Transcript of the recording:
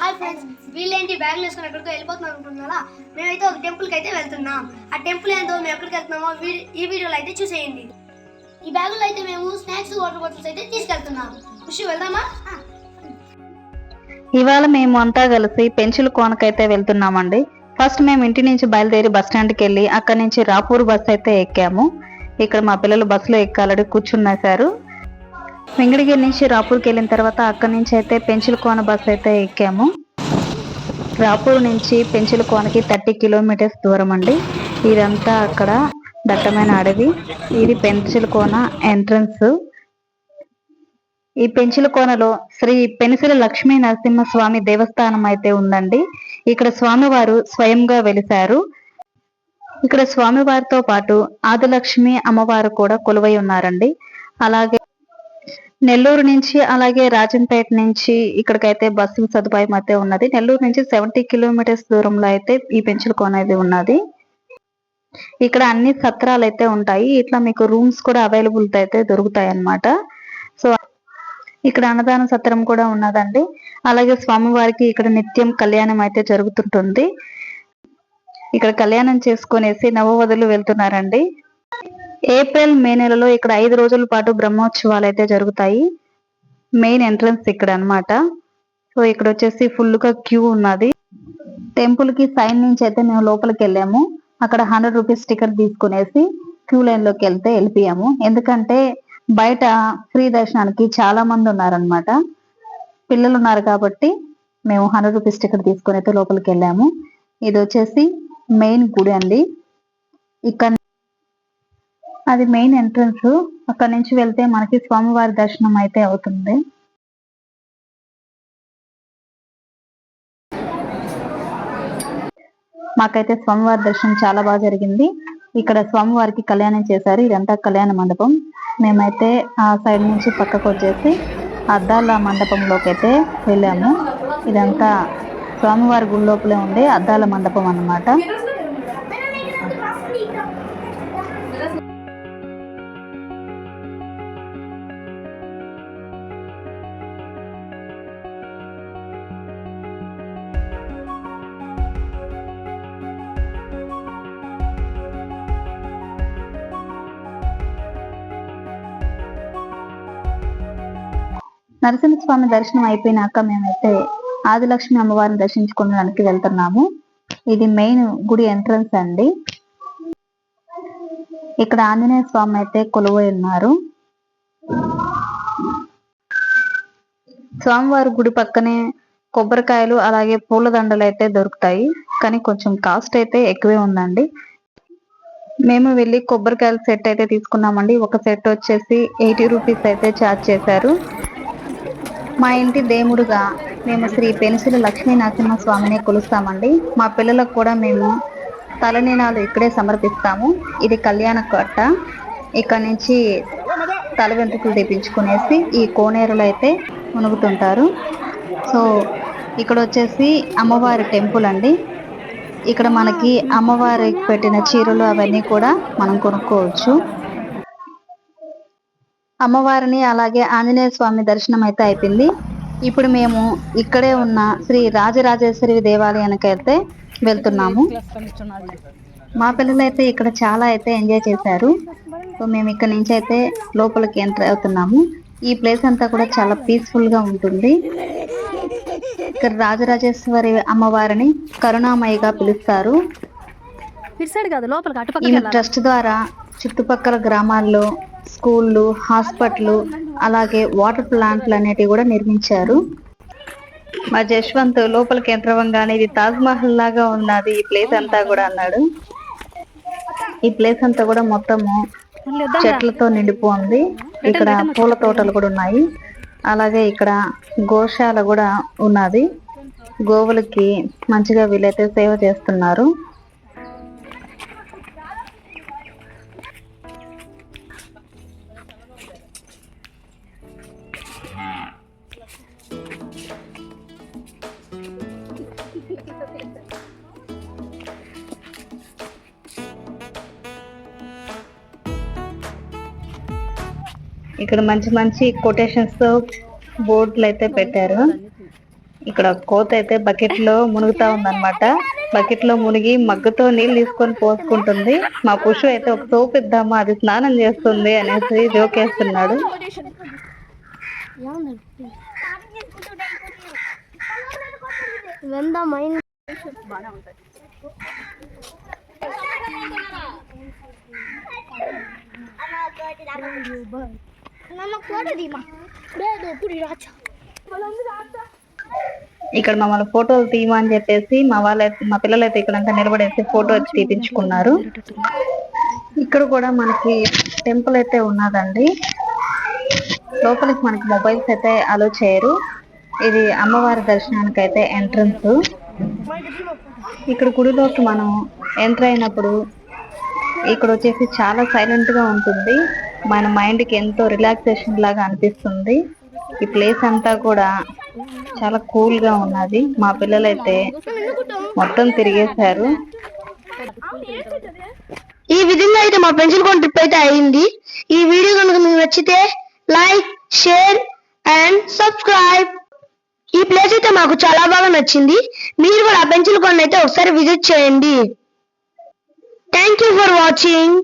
Hi friends వీళ్ళేంటి? బ్యాగులు వేసుకొని ఎక్కడికో వెళ్ళిపోతున్నారు అనుకుంటున్నారా? మేమైతే ఒక టెంపుల్కి అయితే వెళ్తున్నాం. ఆ టెంపుల్ ఏంటో మేము ఎక్కడికి వెళ్తున్నామో ఈ వీడియోలో అయితే చూసేయండి. ఈ బ్యాగులో అయితే మేము స్నాక్స్ వాటర్ బాటిల్స్ అయితే తీసుకెళ్తున్నాం. ఖుషి వెళ్దామా? ఇవాళ మేము అంతా కలిసి పెంచుల కోనకైతే వెళ్తున్నామండి. ఫస్ట్ మేము ఇంటి నుంచి బయలుదేరి బస్ స్టాండ్కి వెళ్ళి అక్కడి నుంచి రాపూర్ బస్ అయితే ఎక్కాము. ఇక్కడ మా పిల్లలు బస్సులో ఎక్కాలని కూర్చున్నారు వెంగడగిరి నుంచి రాపూర్కి వెళ్ళిన తర్వాత అక్కడి నుంచి అయితే పెంచులకోన బస్ అయితే ఎక్కాము. రాపూర్ నుంచి పెంచులకోనకి థర్టీ కిలోమీటర్స్ దూరం అండి. ఇదంతా అక్కడ దట్టమైన అడవి. ఇది పెంచుల ఎంట్రన్స్. ఈ పెంచుల కోనలో శ్రీ పెనుసిల లక్ష్మీ నరసింహస్వామి దేవస్థానం అయితే ఉందండి. ఇక్కడ స్వామివారు స్వయంగా వెలిశారు. ఇక్కడ స్వామివారితో పాటు ఆదిలక్ష్మి అమ్మవారు కూడా కొలువై ఉన్నారండి. అలాగే నెల్లూరు నుంచి అలాగే రాజంపేట నుంచి ఇక్కడికైతే బస్సు సదుపాయం అయితే ఉన్నది. నెల్లూరు నుంచి సెవెంటీ కిలోమీటర్స్ దూరంలో అయితే ఈ పెంచుల కోన అయితే ఉన్నది. ఇక్కడ అన్ని సత్రాలు అయితే ఉంటాయి. ఇట్లా మీకు రూమ్స్ కూడా అవైలబుల్ అయితే దొరుకుతాయి అన్నమాట సో ఇక్కడ అన్నదాన సత్రం కూడా ఉన్నదండి. అలాగే స్వామివారికి ఇక్కడ నిత్యం కళ్యాణం అయితే జరుగుతుంటుంది. ఇక్కడ కళ్యాణం చేసుకునేసి నవవధులు వెళ్తున్నారండి. ఏప్రిల్ మే నెలలో ఇక్కడ ఐదు రోజుల పాటు బ్రహ్మోత్సవాలు అయితే జరుగుతాయి. మెయిన్ ఎంట్రన్స్ ఇక్కడ అన్నమాట సో ఇక్కడ వచ్చేసి ఫుల్గా క్యూ ఉన్నది. టెంపుల్కి సైన్ నుంచి అయితే మేము లోపలికి వెళ్ళాము. అక్కడ హండ్రెడ్ రూపీస్ టికెట్ తీసుకునేసి క్యూ లైన్లోకి వెళ్తే వెళ్ళిపోయాము. ఎందుకంటే బయట ఫ్రీ దర్శనానికి చాలా మంది ఉన్నారనమాట. పిల్లలు ఉన్నారు కాబట్టి మేము హండ్రెడ్ రూపీస్ టికెట్ తీసుకుని అయితే లోపలికి వెళ్ళాము. ఇది వచ్చేసి మెయిన్ గుడి అండి. ఇక్కడ అది మెయిన్ ఎంట్రన్స్ అక్కడ నుంచి వెళ్తే మనకి స్వామివారి దర్శనం అయితే అవుతుంది. మాకైతే స్వామివారి దర్శనం చాలా బాగా జరిగింది. ఇక్కడ స్వామివారికి కళ్యాణం చేశారు. ఇదంతా కళ్యాణ మండపం. మేమైతే ఆ సైడ్ నుంచి పక్కకు వచ్చేసి అద్దాల మండపంలోకి అయితే వెళ్ళాము. ఇదంతా స్వామివారి గుడి లోపలే ఉండే అద్దాల మండపం అన్నమాట. నరసింహస్వామి దర్శనం అయిపోయినాక మేమైతే ఆదిలక్ష్మి అమ్మవారిని దర్శించుకోవడానికి వెళ్తున్నాము. ఇది మెయిన్ గుడి ఎంట్రన్స్ అండి. ఇక్కడ ఆంజనేయ స్వామి అయితే కొలువై ఉన్నారు. స్వామివారి గుడి పక్కనే కొబ్బరికాయలు అలాగే పూలదండలు అయితే దొరుకుతాయి. కానీ కొంచెం కాస్ట్ అయితే ఎక్కువే ఉందండి. మేము వెళ్ళి కొబ్బరికాయల సెట్ అయితే తీసుకున్నామండి. ఒక సెట్ వచ్చేసి ఎయిటీ రూపీస్ అయితే ఛార్జ్ చేశారు. మా ఇంటి దేవుడుగా మేము శ్రీ పెనుసుల లక్ష్మీ నరసింహ స్వామిని కొలుస్తామండి. మా పిల్లలకు కూడా మేము తలనీనాలు ఇక్కడే సమర్పిస్తాము. ఇది కళ్యాణ కట్ట. ఇక్కడ నుంచి తల వెంట్రుకలు తెప్పించుకునేసి ఈ కోనేరులో అయితే మునుగుతుంటారు. సో ఇక్కడ వచ్చేసి అమ్మవారి టెంపుల్ అండి. ఇక్కడ మనకి అమ్మవారికి పెట్టిన చీరలు అవన్నీ కూడా మనం కొనుక్కోవచ్చు. అమ్మవారిని అలాగే ఆంజనేయ స్వామి దర్శనం అయితే అయిపోయింది. ఇప్పుడు మేము ఇక్కడే ఉన్న శ్రీ రాజరాజేశ్వరి దేవాలయానికి అయితే వెళ్తున్నాము. మా పిల్లలు అయితే ఇక్కడ చాలా అయితే ఎంజాయ్ చేశారు. సో మేము ఇక్కడ నుంచి అయితే లోపలికి ఎంటర్ అవుతున్నాము. ఈ ప్లేస్ అంతా కూడా చాలా పీస్ఫుల్గా ఉంటుంది. ఇక్కడ రాజరాజేశ్వరి అమ్మవారిని కరుణామయిగా పిలుస్తారు. ఈ ట్రస్ట్ ద్వారా చుట్టుపక్కల గ్రామాల్లో స్కూళ్ళు హాస్పిటల్ అలాగే వాటర్ ప్లాంట్లు అనేటివి కూడా నిర్మించారు. మా జశ్వంత్ లోపలికి ఎంటర్ ఇది తాజ్ మహల్ లాగా ఉన్నది ఈ ప్లేస్ అంతా కూడా అన్నాడు. ఈ ప్లేస్ అంతా కూడా మొత్తము చెట్లతో నిండిపోయింది ఇక్కడ పూల తోటలు కూడా ఉన్నాయి. అలాగే ఇక్కడ గోశాల కూడా ఉన్నది. గోవులకి మంచిగా వీళ్ళైతే సేవ చేస్తున్నారు. ఇక్కడ మంచి మంచి కొటేషన్స్తో బోర్డులు అయితే పెట్టారు. ఇక్కడ కోత అయితే బకెట్లో మునుగుతా ఉందన్నమాట. బకెట్లో మునిగి మగ్గుతో నీళ్ళు తీసుకొని పోసుకుంటుంది. మా పుషు అయితే ఒక సోప్ ఇద్దామా అది స్నానం చేస్తుంది అనేసి జోకేస్తున్నాడు వెందా ఇక్కడ మమ్మల్ని ఫోటోలు తీయమని చెప్పేసి మా వాళ్ళైతే మా పిల్లలైతే ఇక్కడంతా నిలబడేసి ఫోటో వచ్చి తీపించుకున్నారు. ఇక్కడ కూడా మనకి టెంపుల్ అయితే ఉన్నదండి. లోపలికి మనకి మొబైల్స్ అయితే అలో చేయరు. ఇది అమ్మవారి దర్శనానికి అయితే ఎంట్రన్స్. ఇక్కడ గుడిలోకి మనం ఎంటర్ అయినప్పుడు ఇక్కడ వచ్చేసి చాలా సైలెంట్గా ఉంటుంది. మన మైండ్కి ఎంతో రిలాక్సేషన్ లాగా అనిపిస్తుంది. ఈ ప్లేస్ అంతా కూడా చాలా కూల్గా ఉన్నది. మా పిల్లలైతే మొత్తం తిరిగేశారు. ఈ విధంగా అయితే మా పెన్సిల్ ట్రిప్ అయితే అయింది. ఈ వీడియో కనుక మీకు నచ్చితే లైక్ షేర్ అండ్ సబ్స్క్రైబ్ ఈ ప్లేస్ అయితే మాకు చాలా బాగా నచ్చింది. మీరు కూడా ఆ పెన్సిల్ కొండ అయితే ఒకసారి విజిట్ చేయండి. Thank you for watching